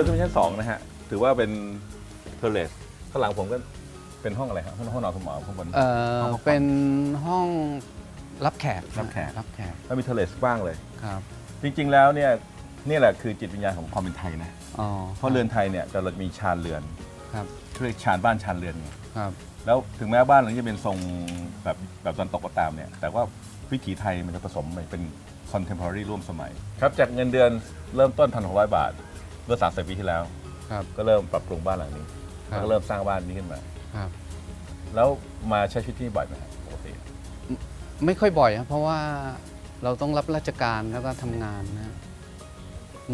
นี่เราขึ้นไปชั้นสองนะฮะ ถือว่าเป็นเทเลสข้างหลังผมก็เป็นห้องอะไรครับห้องห้องนอนคุณหมอข้างบน เอ่ห้อองพักผ่อนเป็นห้องรับแขกรับแขก รับแขกแล้วมีเทเลสกว้างเลย ครับจริง ๆ แล้วเนี่ยนี่แหละคือจิตวิญญาณของความเป็นไทยนะ อ๋อเพราะเรือนไทยเนี่ยจะเรามีชานเรือนครับเรียกชานบ้านชานเรือนไงครับแล้วถึงแม้บ้านหลังนี้จะเป็นทรงแบบแบบตอนตกก็ตามเนี่ย แต่ว่าวิถีไทยมันจะผสมไปเป็น contemporary ร่วมสมัย ครับ จากเงินเดือนเริ่มต้น1,600บาท เมื่อ30ปีที่แล้ว ครับ ก็เริ่มปรับปรุงบ้านหลังนี้ครับแล้วก็เริ่มสร้างบ้านนี้ขึ้นมา ครับ แล้วมาใช้ชีวิตที่นี่บ่อยไหมครับปกติไม่ค่อยบ่อยครับเพราะว่าเราต้องรับราชการแล้วก็ทำงานนะ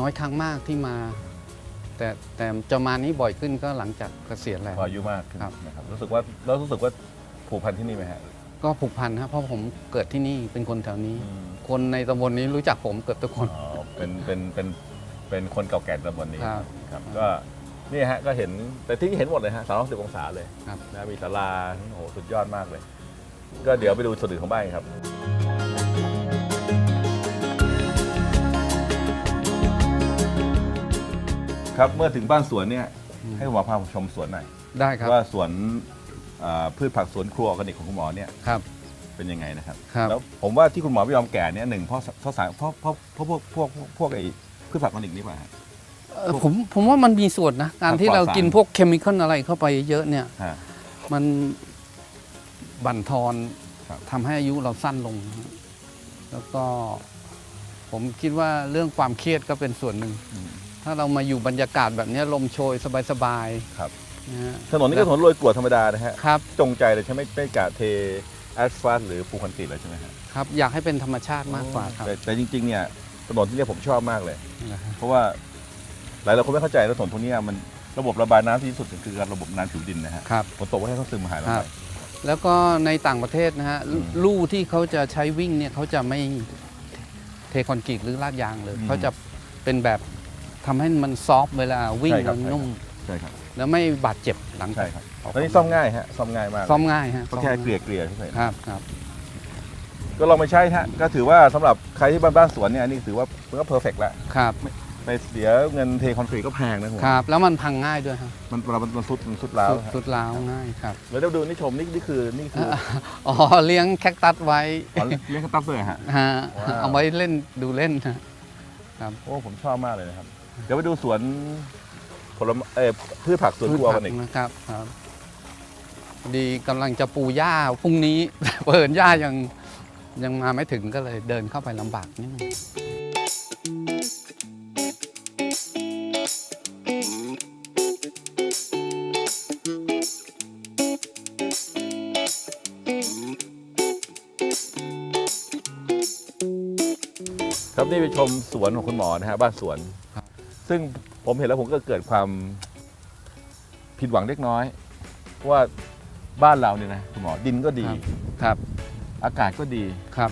น้อยครั้งมากที่มา แต่แต่จะมานี้บ่อยขึ้นก็หลังจากเกษียณแล้ว พออายุมากขึ้นครับ นะครับรู้สึกว่าแล้วรู้สึกว่าผูกพันที่นี่ไหมฮะก็ผูกพันครับเพราะผมเกิดที่นี่เป็นคนแถวนี้คนในตำบลนี้รู้จักผมเกือบทุกคน อ๋อเป็นเป็นเป็น เป็นคนเก่าแก่ตำบลนี้ครับครับก็นี่ฮะก็เห็นแต่ที่นี่เห็นหมดเลยฮะสามร้อยสิบองศาเลยครับ นะมีศาลาโอ้โหสุดยอดมากเลย ก็เดี๋ยวไปดูส่วนอื่นของบ้านกันครับ ครับเมื่อถึงบ้านสวนเนี่ย ให้คุณหมอพาผมชมสวนหน่อยได้ครับว่าสวนเอ่อพืชผักสวนครัวออร์แกนิกของคุณหมอเนี่ยครับ เป็นยังไงนะครับ ครับ แล้วผมว่าที่คุณหมอไม่ยอมแก่เนี่ยหนึ่งเพราะเพราะสารเพราะเพราะเพราะพวกพวกพวกพวกไอ้ พืชผักออร์แกนิกนี่ป่ะฮะ เอ่อผมผมว่ามันมีส่วนนะ การที่ปลอดเราสารกินพวกเคมีคอลอะไรเข้าไปเยอะเนี่ย ฮะ มันบั่นทอนครับ ทำให้อายุเราสั้นลง แล้วก็ผมคิดว่าเรื่องความเครียดก็เป็นส่วนหนึ่ง อืม ถ้าเรามาอยู่บรรยากาศแบบเนี้ยลมโชยสบายครับๆนะฮะถนนนี้ก็ถนนโรยกรวดธรรมดานะฮะ ครับจงใจเลยใช่ไหมไม่กะเทแอสฟัลต์หรือปูคอนกรีตเลยใช่ไหมฮะครับอยากให้เป็นธรรมชาติมากกว่าครับ แต่แต่จริงๆเนี่ย ถนนที่เนี่ยผมชอบมากเลยนะฮะเพราะว่าหลายหลายคนไม่เข้าใจว่าถนนพวกเนี้ยมันระบบระบายน้ำที่ดีที่สุดคือการระบบน้ำผิวดินนะฮะครับ ฝนตกก็ให้เขาซึมหายลงครัไป บ แล้วก็ในต่างประเทศนะฮะอืมลู่ที่เขาจะใช้วิ่งเนี่ยเขาจะไม่เทคอนกรีตหรือลาดยางเลยอืมเขาจะเป็นแบบทำให้มันซอฟต์เวลาวิ่งใช่ครับมันนุ่ม ใช่ครับแล้วไม่บาดเจ็บหลังใช่จากครับ ออกตอนนี้ซ่อมง่ายฮะซ่อมง่ายมากซ่อมง่ายฮะก็แค่ซ่อมเกลี่ยเกลี่ยเฉยๆ ครับครับ ก็ลองไปใช้ฮะก็ถือว่าสำหรับใครที่บ้านบ้านสวนเนี่ยอันนี่ถือว่ามันก็เพอร์เฟกต์แล้วครับไปเสียเงินเทคอนกรีตก็แพงนะผมครับ แล้วมันพังง่ายด้วยครับมันเรามันมันสุดมันสุดแล้วสุดฮะสุดล้าวง่ายครับแล้วเดี๋ยวดูนี่ชมนี่นี่คือนี่คืออ๋อเลี้ยงแคคตัสไว้อ๋อเลี้ยงกระตับเลยฮะฮะว้าวเอาไว้เล่นดูเล่นฮะโอ้ผมชอบมากเลยนะครับ เดี๋ยวไปดูสวนผลไม้เอ่อพืชผักสวนครัวกันอีกนะครับครับดีกำลังจะปูหญ้าพรุ่งนี้ เปิดหญ้ายัง ยังมาไม่ถึงก็เลยเดินเข้าไปลำบากนิดนึงครับนี่ไปชมสวนของคุณหมอนะฮะบ้านสวนครับซึ่งผมเห็นแล้วผมก็เกิดความผิดหวังเล็กน้อยเพราะว่าบ้านเราเนี่ยนะคุณหมอดินก็ดี ครับ อากาศก็ดี ครับ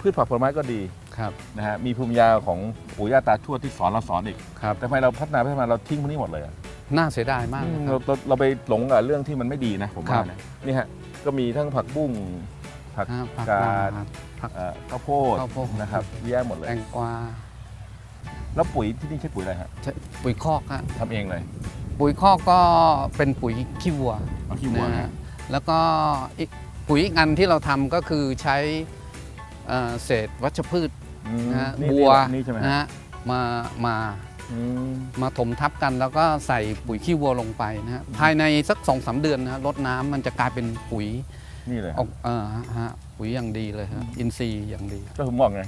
พืชผักผลไม้ก็ดีครับนะฮะมีภูมิปัญญาของปู่ย่าตาทวดที่สอนเราสอนอีก ครับ แต่ทำไมเราพัฒนาพัฒนาเราทิ้งพวกนี้หมดเลยอะน่าเสียดายมากนะคเรารับ เราเราไปหลงกับเรื่องที่มันไม่ดีนะผมครัว่าบ นะนี่ฮะก็มีทั้งผักบุ้ง ผักฮะผักกาหวาดนผัก เอ่อข้าวโพดข้าวโพด นะครับเยอะแยะหมดเลย แตงกวาแล้วปุ๋ยที่นี่ใช้ปุ๋ยอะไรฮะใช้ปุ๋ยคอกฮะทำเองเลยปุ๋ยคอกก็เป็นปุ๋ยขี้วัวเอาขี้วัวนะนะฮะแล้วก็อีก ปุ๋ยอีกอันที่เราทำก็คือใช้เอ่อเศษวัชพืชอืมนะฮะนี่บัวนี่ใช่ไหมนะฮะฮะมามาอืมมาถมทับกันแล้วก็ใส่ปุ๋ยขี้วัวลงไปนะฮะภายในสักสองสาเดือนนะฮะลดน้ำมันจะกลายเป็นปุ๋ยนี่เลยออกเออฮะปุ๋ยอย่างดีเลยฮะอินทรีย์อย่างดีก็ผมบอกไง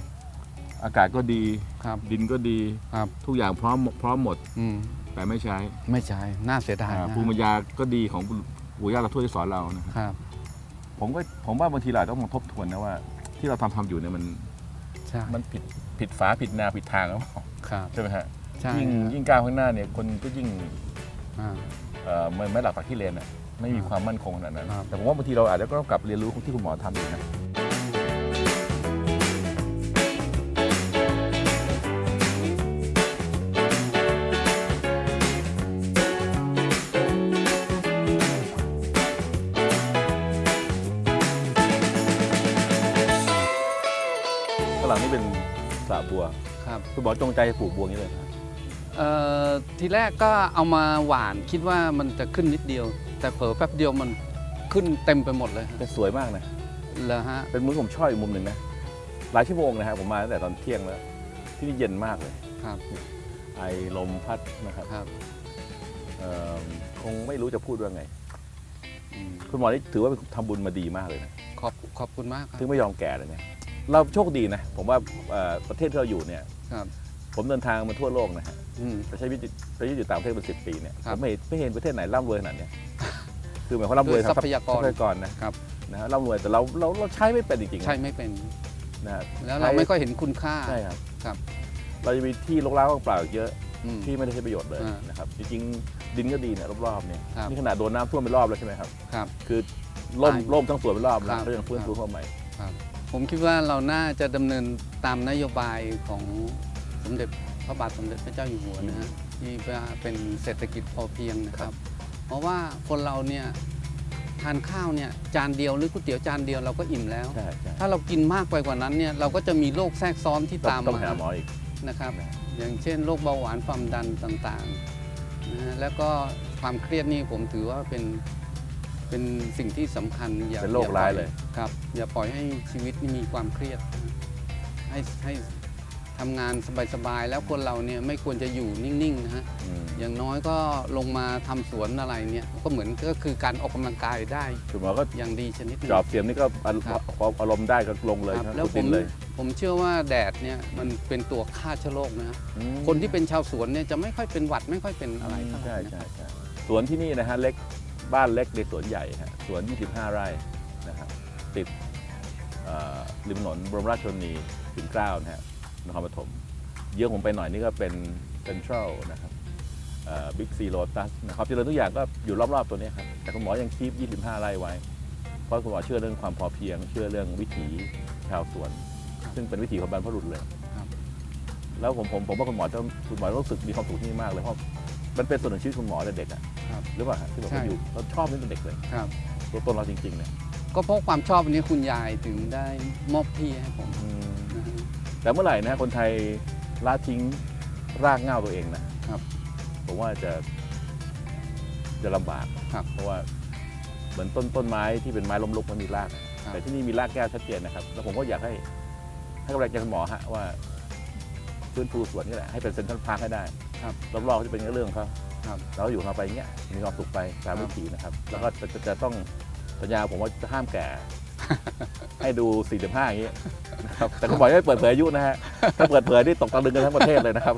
อากาศก็ดี ครับดินก็ดี ครับทุกอย่างพร้อมพร้อมหมด อืมแต่ไม่ใช้ไม่ใช่น่าเสียดายอ่านะภูมิปัญญาก็ดีของปู่ย่าเราทวดที่สอนเรานะครับครับ ผมก็ผมว่าบางทีเราต้องมาทบทวนนะว่า ที่เราทำทำอยู่เนี่ยมันใช่มันผิดผิดฝาผิดแนวผิดทางแล้วครับใช่ไหมฮะใช่ยิ่งยิ่งก้าวข้างหน้าเนี่ยคนก็ยิ่งอ่า เอ่อไม่ไม่หลักปักที่เลนอะไม่มีครับความมั่นคงขนาดนั้น ครับ แต่ผมว่าบางทีเราอาจจะก็ต้องกลับเรียนรู้ที่คุณหมอทำอยู่นะ ครับคุณหมอจงใจปลูกบัวอย่างนี้เลยนะเอ่อทีแรกก็เอามาหวานคิดว่ามันจะขึ้นนิดเดียว แต่เผลอแป๊บเดียวมันขึ้นเต็มไปหมดเลยฮะแต่สวยมากนะแล้วฮะเป็นมุมที่ผมชอบอีกมุมหนึ่งนะ หลายชั่วโมงนะฮะผมมาตั้งแต่ตอนเที่ยงแล้ว ที่นี่เย็นมากเลย ครับไอลมพัดนะครับครับเอ่อคงไม่รู้จะพูดว่าไง อืมคุณหมอนี่ถือว่าทำบุญมาดีมากเลยนะ ขอบขอบคุณมากครับถึงไม่ยอมแก่เลยเนี่ย เราโชคดีนะ ผมว่าเอ่อประเทศที่เราอยู่เนี่ยครับผมเดินทางมาทั่วโลกนะฮะอืมไปใช้วิจิตไปใช้อยู่ต่างประเทศเป็นสิบปีเนี่ยครัผบมไม่ไม่เห็นประเทศไหนร่ำรวยขนาดเนี้ยคือหมายความร่ำรวยด้วยทรัพยากรทรัพยากรนะครับนะฮะร่ำรวยแต่เราเราเราใช้ไม่เป็นจริงๆนะใช่ไม่เป็นนะฮะแล้วเราไม่ค่อยเห็นคุณค่าใช่ครับครับ เราจะมีที่รกร้างว่างเปล่าอีกเยอะอืมที่ไม่ได้ใช้ประโยชน์เลยอ่านนะครับจริงๆดินก็ดีเนี่ยรอบๆเนี่ยครับนี่ขนาดโดนน้ำท่วมไปรอบแล้วใช่ไหมครับครับ คือล่มตายล่มทั้งสวนไปรอบแล้วครับก็ยังฟื้นครับฟูเข้าใหม่ ผมคิดว่าเราน่าจะดำเนินตามนโยบายของสมเด็จพระบาทสมเด็จพระเจ้าอยู่หัวนะฮะที่ว่าเป็นเศรษฐกิจพอเพียงนะครับ เพราะว่าคนเราเนี่ยทานข้าวเนี่ยจานเดียวหรือก๋วยเตี๋ยวจานเดียวเราก็อิ่มแล้ว ใช่ใช่ถ้าเรากินมากไปกว่านั้นเนี่ยเราก็จะมีโรคแทรกซ้อนที่ต้องตามต้องมา หาหมออีก นะครับ นะ อย่างเช่นโรคเบาหวานความดันต่างๆนะฮะแล้วก็ความเครียดนี่ผมถือว่าเป็น เป็นสิ่งที่สำคัญอย่าเป็นโรคอปร้ายเลยครับ อย่าปล่อยให้ชีวิตนี่มีความเครียดนะให้ให้ทำงานสบายๆแล้วคนเราเนี่ยไม่ควรจะอยู่นิ่งๆนะฮะ อืมอย่างน้อยก็ลงมาทำสวนอะไรเนี่ยก็เหมือนก็คือการออกกำลังกายได้คุณหมอก็อย่างดีชนิดหนึง จอบเสียมนี่ก็อารครับพออารมณ์ได้ก็ลงเลยครับครับแล้วขุดผดิมนเลยผมเชื่อว่าแดดเนี่ยมันเป็นตัวฆ่าเชื้อโรคนะฮะอืมคนที่เป็นชาวสวนเนี่ยจะไม่ค่อยเป็นหวัดไม่ค่อยเป็นอะไรเท่าไหร่ใช่นะ ใช่ใช่สวนที่นี่นะฮะเล็ก บ้านเล็กในสวนใหญ่ฮะสวน 25 ไร่นะครับติดเอ่อริมถนนบรมราชชนนีปิ่นเกล้านะฮะนครปฐมเยอะผมไปหน่อยนี่ก็เป็นเซ็นทรัลนะครับบิ๊กซีโ t ตัสนะครับเจริญทุกอย่างก็อยู่รอบๆตัวเนี้ยครับ แต่คุณหมอยังคีบ 25 ไร่ไว้ เพราะคุณหมอเชื่อเรื่องความพอเพียง เชื่อเรื่องวิถีชาวสวน ซึ่งเป็นวิถีของบรรพบุรุษเลยครับแล้วผมผมผมว่าคุณหมอต้องคุณหมอต้องรู้สึกมีความสุขที่นี่มากเลยเพราะ มันเป็นส่วนหนึ่งชีวิตคุณหมอแต่เด็กอะครับหรือเปล่าฮะที่บอกใช่ ว่าอยู่เราชอบนี่เป็นเด็กเลยครับ ตัวตนเราจริงๆเนี่ยก็เพราะความชอบอันนี้คุณยายถึงได้มอบที่ให้ผมนะฮะ แต่เมื่อไหร่นะฮะคนไทยละทิ้งรากเหง้าตัวเองนะครับผมว่าจะจะลำบากครับ เพราะว่าเหมือนต้นต้นไม้ที่เป็นไม้ล้มลุกมันมีราก ครับแต่ที่นี่มีรากแก้วชัดเจนนะครับ แล้วผมก็อยากให้ให้กำลังใจคุณหมอฮะว่า ฟื้นฟูสวนนี่แหละให้เป็นเซ็นทรัลพาร์คให้ได้ ครับรอบๆจะเป็นเรื่องของเขาครับ เราก็อยู่ของเราไปอย่างเงี้ยมีความสุขไปตามครับวิถีนะครับ แล้วก็จะจะจะต้องสัญญาผมว่าจะห้ามแก่ ให้ดู 45 อย่างเงี้ยนะครับแต่คุณหมอไม่เปิดเผยอายุนะฮะถ้าเปิดเผยนี่ตกตะลึงกันทั้งประเทศเลยนะครับ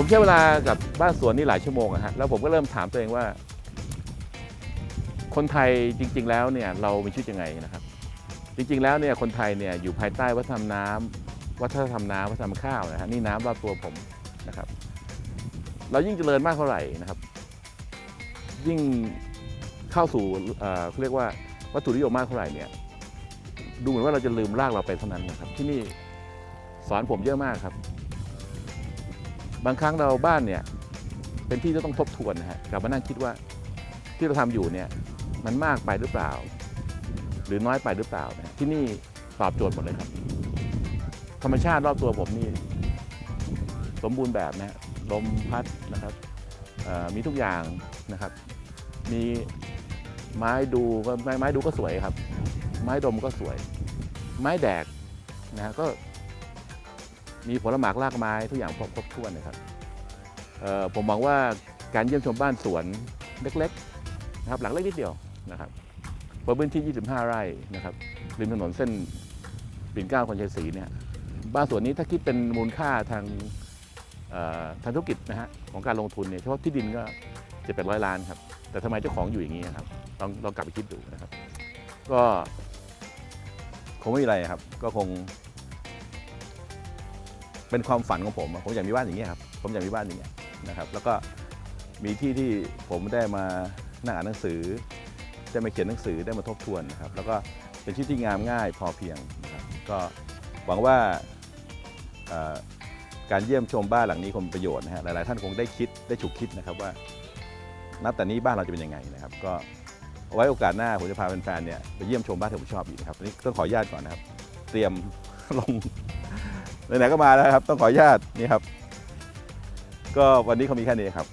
ผมใช้เวลากับบ้านสวนนี่หลายชั่วโมงอะฮะแล้วผมก็เริ่มถามตัวเองว่า คนไทยจริง ๆ แล้วเนี่ยเรามีชีวิตยังไงนะครับ จริง ๆ แล้วเนี่ยคนไทยเนี่ยอยู่ภายใต้วัฒนธรรมน้ำวัฒนธรรมน้ำวัฒนธรรมข้าวนะฮะนี่น้ำรอบตัวผมนะครับ เรายิ่งเจริญมากเท่าไหร่นะครับ ยิ่งเข้าสู่เอ่อเขาเรียกว่าวัตถุนิยมมากเท่าไหร่เนี่ยดูเหมือนว่าเราจะลืมรากเราไปเท่านั้นนะครับ ที่นี่สอนผมเยอะมากครับ บางครั้งเราบ้านเนี่ยเป็นที่ที่ต้องทบทวนนะฮะกลับมานั่งคิดว่าที่เราทำอยู่เนี่ยมันมากไปหรือเปล่า หรือน้อยไปหรือเปล่านะที่นี่ตอบโจทย์หมดเลยครับ ธรรมชาติรอบตัวผมนี่สมบูรณ์แบบนะฮะลมพัดนะครับมีทุกอย่างนะครับ มีไม้ดูก็ไม้ไม้ดูก็สวยครับ ไม้ดมก็สวย ไม้แดกนะฮะก็ มีผลหมากรากไม้ทุกอย่างครบครบถ้วนนะครับผมมองว่าการเยี่ยมชมบ้านสวนเล็กๆนะครับหลังเล็กนิดเดียวนะครับบนพื้นที่ 25 ไร่นะครับริมถนนเส้นปิ่นเกล้าคอนชัยศรีเนี่ยบ้านสวนนี้ถ้าคิดเป็นมูลค่าทางทางธุรกิจนะฮะของการลงทุนเนี่ยเฉพาะที่ดินก็จะเป็นร้อยล้านครับแต่ทำไมเจ้าของอยู่อย่างนี้ครับลองลองกลับไปคิดดูนะครับ ก็คงไม่มีอะไรครับ ก็คง เป็นความฝันของผมอะผมอยากมีบ้านอย่างเงี้ยครับผมอยากมีบ้านอย่างเงี้ยนะครับแล้วก็มีที่ที่ผมได้มานั่งอ่านหนังสือ ได้มาเขียนหนังสือได้มาทบทวนนะครับแล้วก็เป็นชีวิตที่งามง่ายพอเพียงนะครับก็หวังว่าเอ่อการเยี่ยมชมบ้านหลังนี้คงประโยชน์นะฮะหลายๆ ท่านคงได้คิดได้ฉุกคิดนะครับว่านับแต่นี้บ้านเราจะเป็นยังไงนะครับ ก็เอาไว้โอกาสหน้าผมจะพาแฟนๆเนี่ยไปเยี่ยมชมบ้านที่ผมชอบอีกนะครับวันนี้ต้องขออนุญาตก่อนนะครับ เตรียม ลง ไหนๆก็มาแล้วครับ ต้องขออนุญาตนี่ครับ ก็วันนี้เขามีแค่นี้ครับ